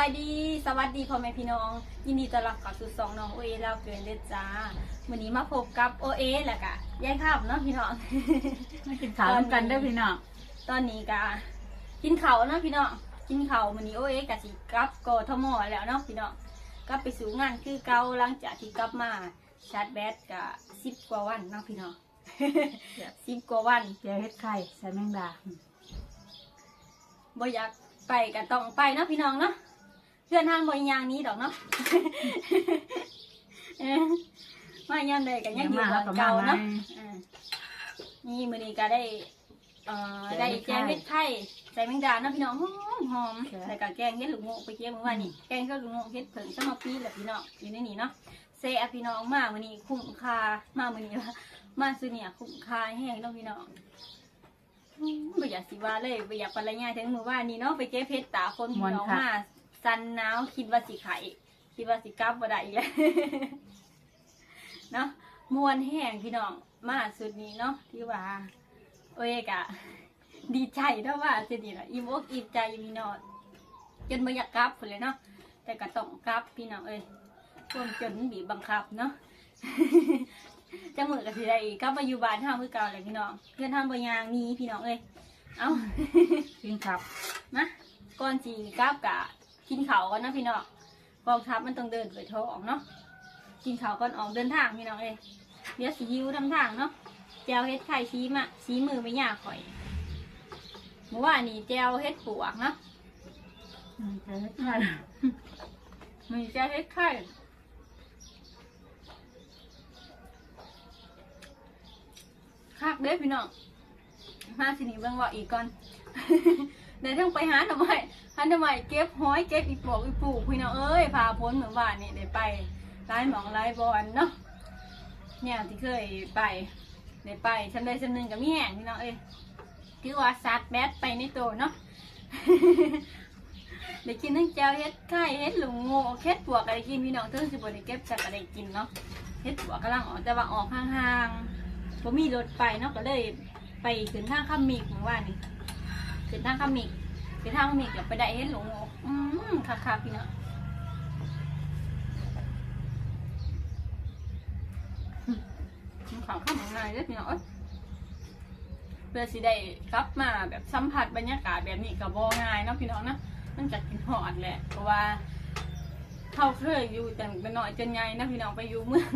ายดี สวัสดีพ่อแม่พี่น้อง ยินดีต้อนรับเข้าสู่สองน้องโอเอแล้วเกินเด้อจ้าวันนี้มาพบกับโอเอแหละกะยายข้าวเนาะพี่น้อง มากินข้าวร่วมกันเด้อพี่น้อง ตอนนี้กะกินข้าวเนาะพี่น้องกินข้าววันนี้โอเอกะสิกลับกทมแล้วเนาะพี่น้องกลับไปสู่งานคือเก่าหลังจากที่กลับมาชาร์จแบตกะสิบกว่าวันเนาะพี่น้องสิบกว่าวันเจียวเฮ็ดไข่ใส่แมงดาบ่อยากไปก็ต้องไปเนาะพี่น้องเนาะ เพื่อนทางบ่อยางนี้ดอกเนาะเอ้อมายามใดก็ยังอยู่แบบเก่าเนาะอ่านี่มื้อนี้ก็ได้เอ่อได้แกงเห็ดไข่ใส่แมงดาเนาะพี่น้องหอมหอมแล้วก็แกงเห็ดลูกโงกไปเก็บเมื่อวานนี้แกงเห็ดลูกโงกเห็ดเผิงสมปีแหละพี่น้องอยู่ในนี้เนาะเซอะพี่น้องมามื้อนี้คุ้มค่ามามื้อนี้ว่ามาซื้อเนี่ยคุ้มค่าแห้งเนาะพี่น้องอืมบ่อยากสิว่าเลยบ่อยากปรายงานถึงมือว่านี่เนาะไปเก็บเพชรตาคนพี่น้องมา สันหนาวคิดว่าสิไข่คิดว่าสิกลับบ่ได้อีกแล้วเนาะมวนแห้งพี่น้องมาสุดนี้เนาะที่ว่าโอ้ยกะ ดีใจเนาะว่าจะดีละอิ่มอกอิ่มใจพี่น้องจนบ่อยากกลับพุ่นเลยเนาะแต่ก็ต้องกลับพี่น้องเอ้ยความจนบีบบังคับเนาะจังมือกับสิได้อีกกลับมาอยู่บ้านเฮาคือเก่าเลยพี่น้องเพื่อนทำบางอย่างหนี้พี่น้องเอ้ยเอ้ากินครับนะก่อนจีกลับกะ กินข้าวก่อนนะพี่น้องกองทัพมันต้องเดินไปท้องเนาะกินข้าวก่อนออกเดินทางพี่น้องเอ้ยเดี๋ยวสีหิวทำทางเนาะแจวเฮ็ดไข่ชี้มะชี้มือไม่ยากข่อยเมื่อวานนี้แจวเฮ็ดปวกเนาะอืมเจียวเฮ็ดไข่มีแจวเฮ็ดไข่คักเด้อพี่น้องมาสิหนีเบิ่งว่าอีกก่อน เดี๋ยวต้องไปหาทำไมหาทำไมเก็บห้อยเก็บอีปลอกอีปลูกพี่น้องเอ้ยพาพ้นเหมือนว่านี่ได้ไปร้ายหมองร้ายบอลเนาะเนี่ยที่เคยไปได้ไปฉันได้ฉันหนึ่งกับมีแห่งพี่น้องเอ้ยคือว่าซัดแบดไปในตัวเนาะได้กินทั้งแจวเฮ็ดไข่เฮ็ดหลุงโง่เฮ็ดปวกอะไรกินพี่น้องเพิ่งสิบ่ได้เก็บจากอะไรกินเนาะเฮ็ดปวกกำลังออกแต่ว่าออกห่างๆผมมีรถไปเนาะก็เลยไปขึ้นทางข้ามมีกเมื่อวานนี้ขึ้นทางขมิก ขึ้นทางมิกกับไปได้เห็นหลงโง่อืมค่ะค่ะพี่เนาะมันขาข้ามง่ายเลยพี่เนาะเอ้ยเพื่อสิได้กลับมาแบบสัมผัสบรรยากาศแบบนี้กับบ่ง่ายเนาะพี่น้องนะมันจะกินหอดแหละเพราะว่าเขาเคยอยู่แต่เป็นหน้อยจนใหญ่นะพี่น้องไปอยู่เมือง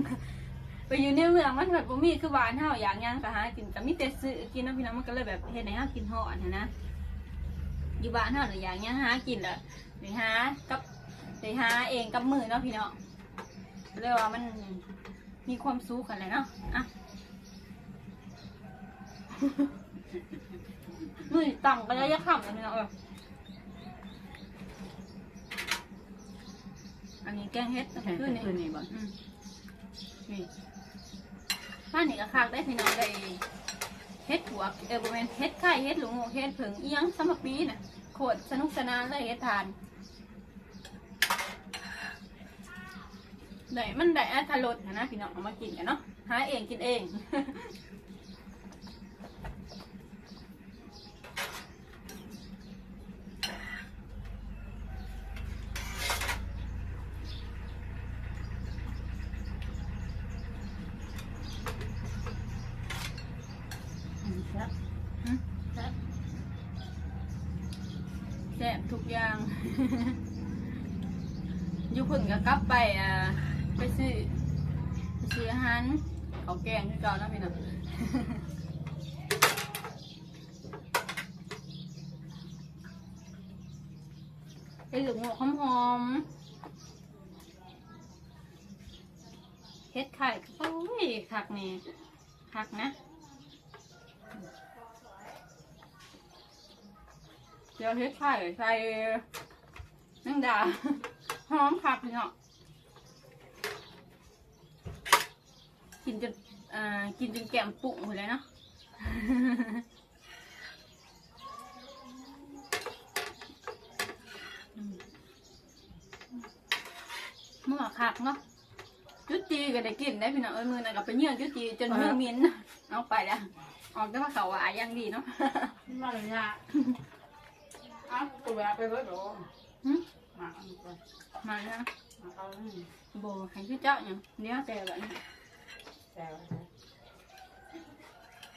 ไปอยู่ในเมืองมันแบบบ่มีคือบ้านเฮาอย่างหยังก็หากินก็มีแต่ซื้อกินนะพี่น้องมันก็เลยแบบเฮ็ดให้เฮากินฮอดหั้นนะ อยู่บ้านเฮาหรืออย่างหยังหากินแหละไปหากับไปหาเองกับมือเนาะพี่น้องก็เลยว่ามันมีความสุขกันเลยเนาะอะมือต่ำไปแล้วจะขำเลยพี่น้องเอออันนี้แกงเฮ็ดแข่งคืคือนนี่คืนนี้บ่อืมนี่บ้านนี่ก็คักได้พี่น้องได้เฮ็ดหัวเออบ่แม่นเฮ็ดไข่เฮ็ดหลูโงเฮ็ดผึ่งอีหยังสำหรับปีน่ะ โคตรสนุกสนานเลยเฮ็ดทานได้มันได้อัตรสนะนะพี่น้องเอามากินกันเนาะหาเองกินเอง อืมครับ แซ่บทุกอย่าง อยุ พุ่นก็กลับไปอ่าไปซื้อไปซื้ออาหารเขาวแกงที่เก่านะพี่น้อง ไอ้หลูกหมูหอมๆเฮ็ดไข่โอ้ยคักนี่คักนะ เดี๋ยวเฮ็ดไข่ใส่แมงดา หอมคักพี่เนาะกินจนอ่ากินจนแก้มปุ่งหมดเลยเนาะเมื่อคักเนาะจุดจีก็ได้กินได้พี่น้องเอ้ยมือน่ะก็ไปเยื่อจุดจีจนมือมิ้นเอาไปแล้วออกได้ว่าเขาว่ายังดีเนาะมาเลยอะอ้าวตัวไปเลยเหรอหึมา เอาก่อนมานะมาเอาโบให้ชื่อเจ้าอย่างเนี้ยแต่แบบนี้แต่ว่า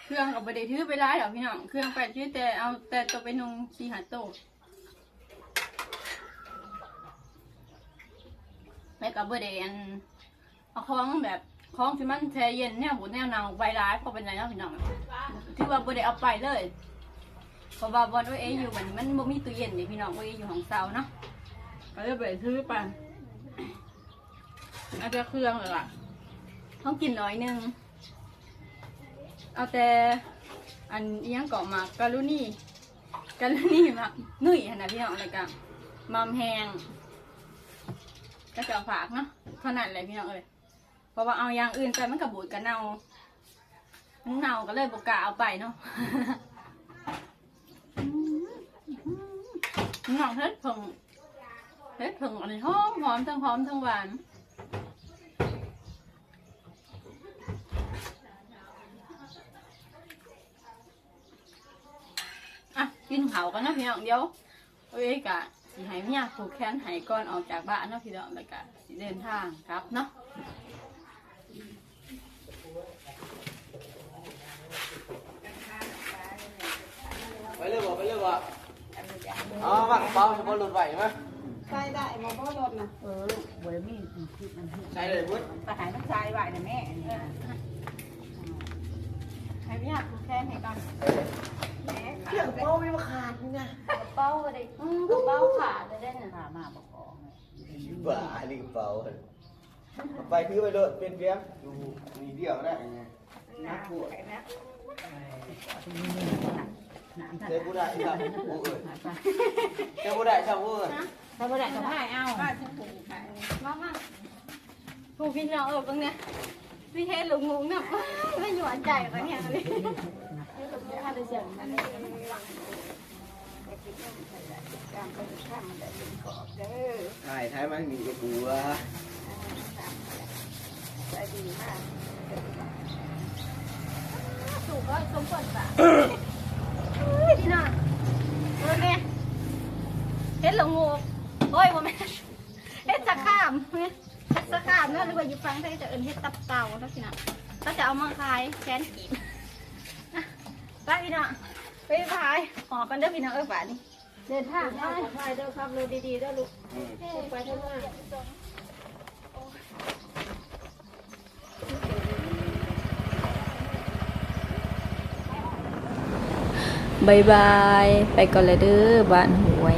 เครื่องกับบไดถือไปร้ายหรอกพี่น้องเครื่องไปชื่อแต่เอาแต่ตัวไปนุงชีหาโตะแล้วกับบไดอันเอาคล้องแบบคล้องที่มันแช่เย็นเนี่ยบุแนวนาวใบร้ายพอเป็นไรเนาะพี่น้องที่ว่าบไดเอาไปเลยเพราะว่าบอลโอเออยู่มันมันบ่มีตู้เย็นนี่พี่น้องโอเออยู่ของเซาเนาะ ก็เลยไปซื้อไปอาจจะเครื่องเลยล่ะต้องกินน้อยนึง เอาแต่อันอิหยังเกาะมากกาลุนี่กาลุนี่มากนุ่ยขนาดพี่น้องอะไรกันมัมแหงก็จะฝากเนาะเท่านั้นเลยพี่น้องเอ้ยเพราะว่าเอาอย่างอื่นไปมันกับบูดกับเน่าเน่าก็เลยบกล้าเอาไปเนาะน้องเฮ็ดเพิ่ง เฮ็ดเพิ่งอันนี้หอมหอมทั้งหอมทั้งหวานอะกินเขากันนะพี่น้องเดียวเอ้ยกะสิให้เมียผูกแขนให้ก่อนออกจากบ้านเนาะพี่น้องแล้วกะสิเดินทางครับเนาะไปเลยบ่ไปเลยบ่เอมากระเป๋าเฉพาะรถไหวไหม ใส่ได้บ่บ่รถนะเออลูกบริมีคิดมันที่ใช่เลยพุทธไปหายน้ำใจไหวนะแม่นี่นะให้เมียผูกแขนให้ก่อนแหมเครื่องเป้าไม่มาขาดนี่นะกระเป๋าก็ได้อืมกระเป๋าขาดเลยได้เนี่ยพามาบอกของบ้าอันนี้กระเป๋าไปคือไปโดดเป็นเบี้ยมดูมีเดียวได้ไงนะปวดนะเจ้าผู้ได้ครับโอ้เอ้ยเจ้าผู้ได้ชาวเอ้ย ถ้าบ่ได้ก็พายเอาบ้านฉันปลูกขายมามาผูกพี่น้องเออตรงเนี้ยพี่เทศหลงงงเนี่ยไม่หยวนใจปะเนี่ยเลยถ้าได้เสียงมันนี่มันมีหวังไปกินนมใส่ได้การเป็นข้ามได้เป็นขอบเด้อใช่ท้ายมันมีกระปูวะใจดีมากถูกก็สมควรปะพี่น้องเออเนี่ยเฮ็ดหลงงงโอ้ยบ่แม่เฮ็ดสะขามเฮ็ดสะขามเนาะหรือว่าอยู่ฟังไทยจะเอิ้นเฮ็ดตับเต่าแล้วพี่น้องก็จะเอามาขายแสนกีบอะไปพี่น้องไปขายออกกันเด้อพี่น้องเอ้ยป่านนี้เดินทางไปถ้าไปเด้อครับรถดีๆเด้อลูกไปเท่านั้นบายบาย ไปก่อนเลยเด้อบ้านหวย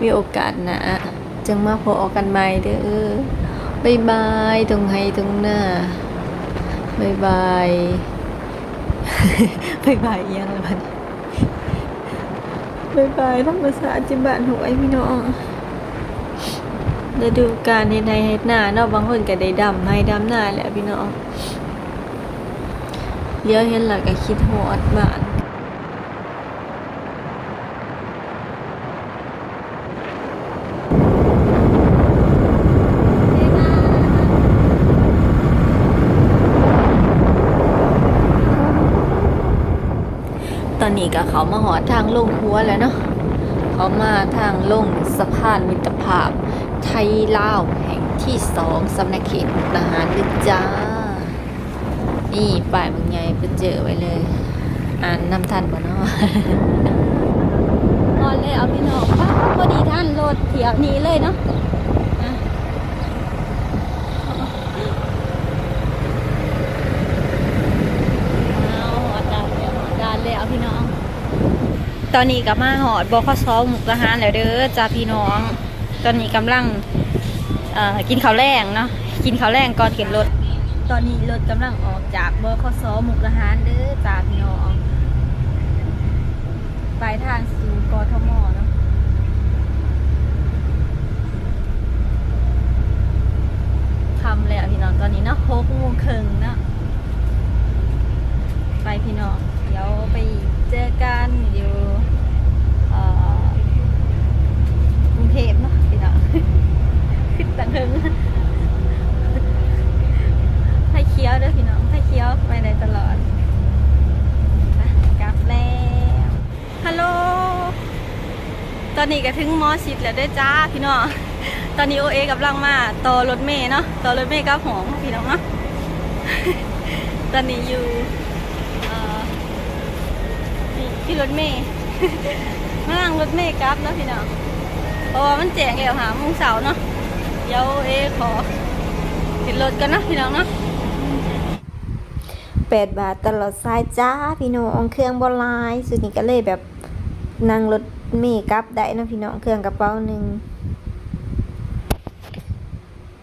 มีโอกาสนะจึงมาพบกันใหม่เด้อบายบายตรงให้ตรงหน้าบายบายบายบายยังเลยมันบายบายธรรมศาสตร์จิบ้านหวยพี่น้องฤดูกาลเฮ็ดไร่เฮ็ดนาเนาะบางคนก็ได้ดำให้ดำหน้าแหละพี่น้องเลี้ยวเห็นแล้วก็คิดฮอดบ้าน ตอ นนี้ก็เขามาหอดทางลงหัวแล้วเนาะเขามาทางลงสะพานมิตรภาพ ไทยลาวแห่งที่สองสำนักเขตมุกดาหารเลยจ้า นี่ป้ายบางใหญ่ไปเจอไว้เลย อ่านนำทันบ่เนาะนอนเลยเอาพี่น้องป้าพอดีท่านรถเที่ยวนี้เลยเนาะเอาหอดดานเลยหอดดานเลยเอาพี่น้อง ต อนนี้ก็มาหอดบอคสหมุกทหารแล้วเด้อจ้าพี่น้อง ตอนนี้กำลังกินข้าวแรงเนาะกินข้าวแรงก่อนขึ้นรถ ตอนนี้รถกำลังออกจากบอคสหมุกทหารเด้อจ้าพี่น้องปลายทางสู่กทมเนาะทำแล้วพี่น้องตอนนี้เนาะหกโมงครึ่งเนาะไปพี่น้องเดี๋ยวไปเจอกันอยู่เอ่อกรุงเทพเนาะพี่น้อง ขึ้นตันเทิงให้เคี้ยวเด้วยพี่น้องให้เคี้ยวไปได้ตลอด อนนี้ก็ถึงมอชิดแล้วด้วยจ้าพี่น้อง ตอนนี้โอเอกำลังมาต่อรถเมย์เนาะ ต่อรถเมย์กับหอมพี่น้องเนาะ ตอนนี้อยู่เอ่อนี่ที่รถเมย์มานั่งรถเมย์กลับเนาะพี่น้อง เพราะว่ามันแจงแล้วหาโมงเสาเนาะ เดี๋ยวเอขอขึ้นรถกันเนาะพี่น้องเนาะแปดบาทตลอดสายจ้าพี่น้องเครื่องบอลายสุดนี้ก็เลยแบบนั่งรถ เมกับได้นะพี่น้องเครื่องกระเป๋าหนึ่ง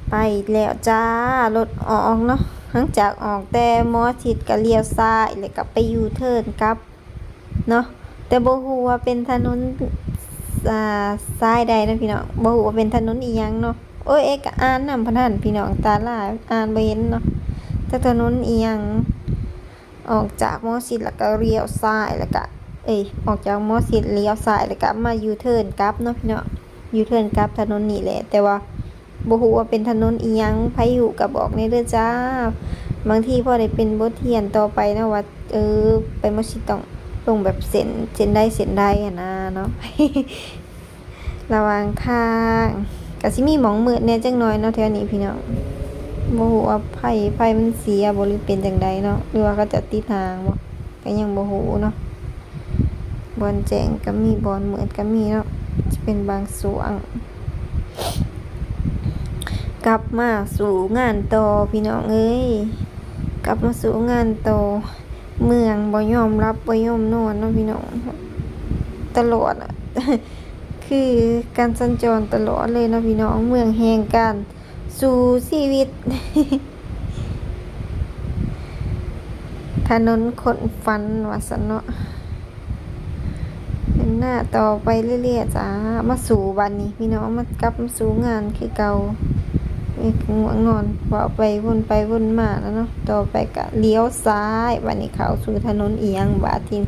ไปแล้วจ้ารถออกเนาะหลังจากออกแต่มอชิดก็เลี้ยวซ้ายแล้วก็ไปยูเทิร์นกลับเนาะแต่โบ่ฮู้ว่าเป็นถนนอ่าซ้ายใดนะพี่น้องโบ่ฮู้ว่าเป็นถนนอียังเนาะโอ้ยเอกก็อ่านนำพนันพี่น้องตาลายอ่านเห็นเนาะแต่ถนนอียังออกจากมอสิดแล้วก็เลี้ยวซ้ายแล้วก็ เอ้ยออกจากมอสิดเลี้ยวซ้ายแล้วก็มายูเทิร์นกลับเนาะพี่เนาะยูเทิร์นกลับถนนนี่แหละ แต่ว่าบ่ฮู้ว่าเป็นถนนอีหยังไผอยู่ก็บอกในเด้อจ้า บางทีพอได้เป็นบทเรียนต่อไปนะว่าเออไปมอสิดต้องลงแบบเส้นเส้นได้เส้นได้อะนะเนาะระวังทางก็สิมีหมองมืดแหน่จังน้อยเนาะแถวนี้พี่น้องบ่ฮู้ว่าไฟไฟมันเสียบ่หรือเป็นจังใดเนาะหรือว่าเขาจะติดทางบ่ก็ยังบ่ฮู้เนาะ บอนแจงก็มีบอนเหมือนก็มีเนาะจะเป็นบางส่วนกลับมาสู่งานต่อพี่น้องเอ้ยกลับมาสู่งานต่อเมืองบ่ยอมรับบ่ยอมนอนเนาะพี่น้องตลอดอะคือการสัญจรตลอดเลยเนาะพี่น้องเมืองแห่งการสู่ชีวิต ถนนคนฟันวัสนเนาะ หน้าต่อไปเรื่อยๆจ้ามาสู่บันนี้พี่น้องมากลับมาสู่งานคือเก่าไอ้ง่วงนอนว่าไปวนไปวนมาแล้วเนาะต่อไปก็เลี้ยวซ้ายบันนี้เขาสู่ถนนเอียงบาทีน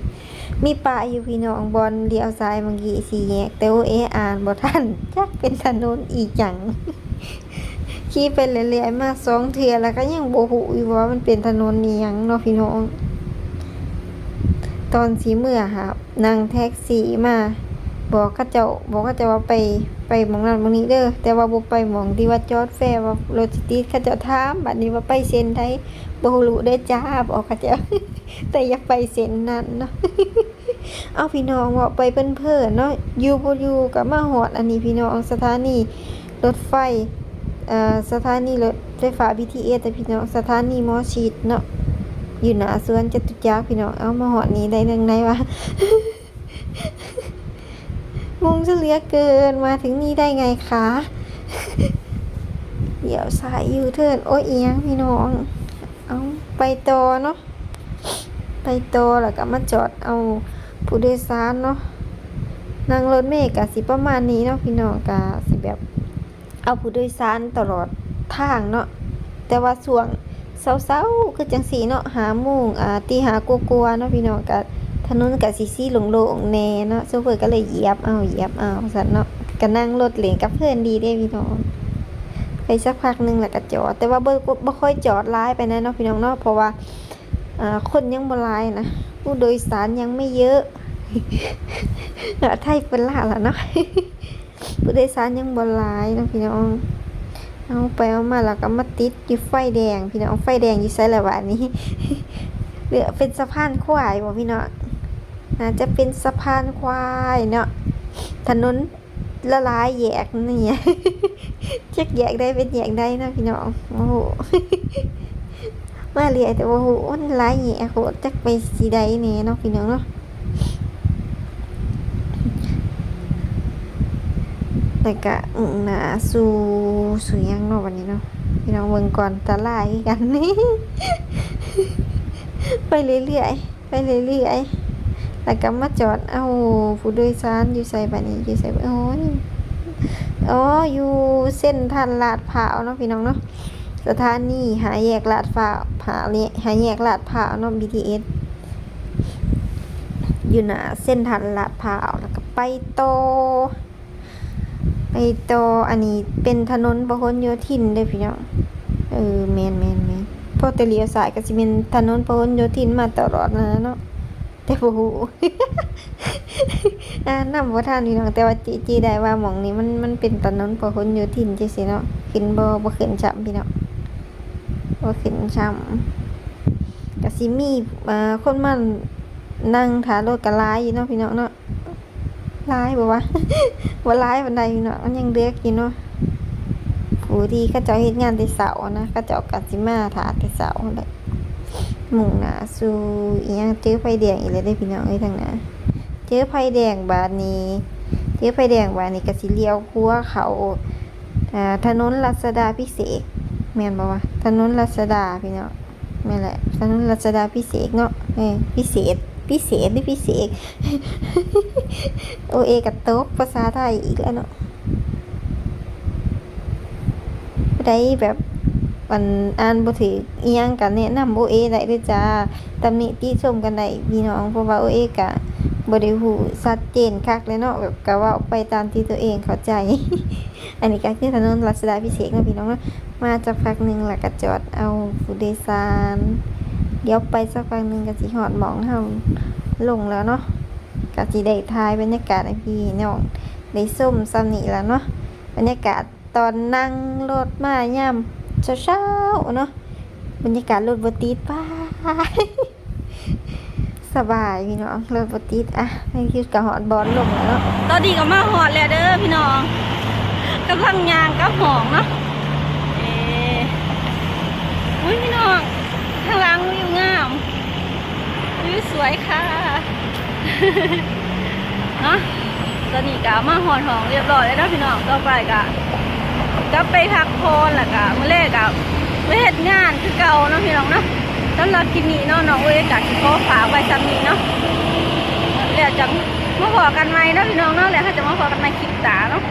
มีป่าอยู่พี่น้องบอลเลี้ยวซ้ายเมื่อกี้สี่แยกแต่ว่าเออ่านบ่ทันจักเป็นถนนอีจังขี่ไปเรื่อยๆมาสองเทือแล้วก็ยังโบหูอยู่ว่ามันเป็นถนนนี้ยังเนาะพี่น้อง ตอนสีเมื่อครับนั่งแท็กซี่มา บอกเขาเจ้าบอกเขาเจ้าว่าไปไปหมองนั้นหมองนี้เด้อแต่ว่าบ่ไปหมองที่ว่าจอดแฟร์ว่ารถสิติดเขาเจ้าถามบัดนี้ว่าไปเซ็นไทยบ่รู้ได้จ้าบอกเขาเจ้าแต่อย่าไปเซ็นนั้นเนาะเอาพี่น้องว่าไปเพิ่นๆเนาะอยู่บ่อยู่ก็มาฮอดอันนี้พี่น้องสถานีรถไฟเอ่อสถานีรถไฟฟ้า BTS แต่พี่น้องสถานีมอชิดเนาะ อยู่หน้าสวนจตุจักรพี่น้องเอามาหอดนี้ได้ยังไงวะงงจะเหลือเกินมาถึงนี่ได้ไงคะเดี๋ยวสายยูเทิร์นโอ้เอียงพี่น้อง เอาไปต่อเนาะไปต่อแล้วก็มาจอดเอาผู้โดยสารเนาะนั่งรถเมล์กะสิประมาณนี้เนาะพี่น้องกะสิแบบ เอาผู้โดยสารตลอดทางเนาะแต่ว่าช่วง เศร้าๆคือจังสีเนาะหาโมงอ่าตีหากลัวๆเนาะพี่น้องกับถนนกับสีสีโล่งๆแน่เนาะโซเฟอร์ก็เลยเหยียบเอาเหยียบเอาสันเนาะก็นั่งรถเหลงกับเพื่อนดีเด้พี่น้องไปสักพักหนึงแหล้วก็จอด แต่ว่าเบ่บ่ค่อยจอดร้ายไปนะเนาะพี่น้องเนาะเพราะว่าอ่าคนยังบ่หลายนะผู้โดยสารยังไม่เยอะเนาะไทยเป็นล่าล่ะเนาะผู้โดยสารยังบ่หลายนะพี่น้อง เอาไปเอามาแล้วก็มาติดอยู่ไฟแดง พี่น้องไฟแดงอยู่ไซละบาทนี้เหลือเป็นสะพานควายบ่พี่น้องน่าจะเป็นสะพานควายเนาะถนนละลายแยกนี่จักแยกได้เป็นแยกได้นะพี่น้องโอ้โหมาเรียแต่ว่าโหมันหลายแยกโหจักไปสีใดแน่เนาะพี่น้องเนาะ แต่กะอึ้งหนาสู่สู่หยังเนาะวันนี้เนาะพี่น้องเบิ่งก่อนตาลายกันนี่ไปเรื่อยๆไปเรื่อยๆแล้วก็มาจอดเอาผู้โดยสารอยู่ใส่บัดนี้อยู่ใส่โอ้ยอ๋ออยู่เส้นทันลาดพร้าวเนาะพี่น้องเนาะสถานีหาแยกลาดพร้าวผาเนี่ยหาแยกลาดพร้าวเนาะ BTS อยู่หน้าเส้นทันลาดพร้าวแล้วก็ไปโต ไปต่ออันนี้เป็นถนนพหลโยธินเด้อพี่น้องเออแมนแมนแมนพอแต่เลี้ยวซ้ายก็สิเป็นถนนพหลโยธินมาตลอดนะเนาะแต่บ่ฮู้อ่านำบ่ทันพี่น้องแต่ว่าจีจีได้ว่าหม่องนี้มันมันเป็นถนนพหลโยธินจังซี่เนาะขึ้นบ่บ่ขึ้นช้ำพี่น้องบ่ขึ้นช้ำก็สิมีเอ่าคนมานั่งถ่ายรถก็หลายอยู่เนาะพี่น้องเนาะ หลายบ่วะบ่หลายปานใดพี่น้องมันยังเด็กอยู่เนาะผู้ที่เขาเจ้าเฮ็ดงานแต่เช้านะเขาเจ้าก็สิมาถาแต่เช้าแหละมุ่งหน้าสู่อีหยังเจอไฟแดงอีกแล้วเด้พี่น้องเอ้ยทางหน้าเจอไฟแดงบานนี้ เจอไฟแดงบานนี้ก็สิเลี้ยวคัวเขาอ่าถนนรัชดาพิเศษแม่นบ่วะถนนรัชดาพี่เนาะแม่นแหละถนนรัชดาพิเศษเนาะเออพิเศษ พิเศษหรือพิเศษโอเอกระตกภาษาไทยอีกแล้วเนาะได้แบบมันอ่านบ่ถืออียังกันแนะนำโอเอได้เด้อจ้าตำหนิติชมกันได้พี่น้องเพราะว่าโอเอกะบริหูชัดเจนคักเลยเนาะแบบกะว่าไปตามที่ตัวเองเข้าใจ อันนี้ก็คือถนนรัชดาพิเศษเนาะพี่น้องเนาะมาจากพักหนึ่งแล้วก็จอดเอาผู้โดยสาร เดี๋ยวไปสักพักหนึ่งก็สิหอดหมองเฮาลงแล้วเนาะก็สิได้ทายบรรยากาศให้พี่น้องได้ส้มซ้ำนี่แล้วเนาะบรรยากาศตอนนั่งรถมาย่ำเช้าๆเนาะบรรยากาศรถบติดป้าสบายพี่น้องริ่มปติดอะให้คิดกับหอดบอลลงแล้วเนาะตอนนี้ก็มาหอดแล้วเด้อพี่น้องกำลังยางกับหองเนาะเอ๊ะอุ้ยพี่น้องข้างหล่างวิว สวยค่ะเนาะตอนนี้ก็มาหอดหองเรียบร้อยแล้วนะพี่น้องต่อไปก็ก็ไปพักพรแล้วก็มื้อแรกก็ไปเฮ็ดงานคือเก่าเนาะพี่น้องเนาะสำหรับคลิปนี้เนาะน้องเอ้ยก็สิขอฝากไว้ซ้ำนี้เนาะแล้วจะมาพอกันไหมเนาะพี่น้องเนาะแล้วถ้าจะมาพอกันในคลิปตาเนาะ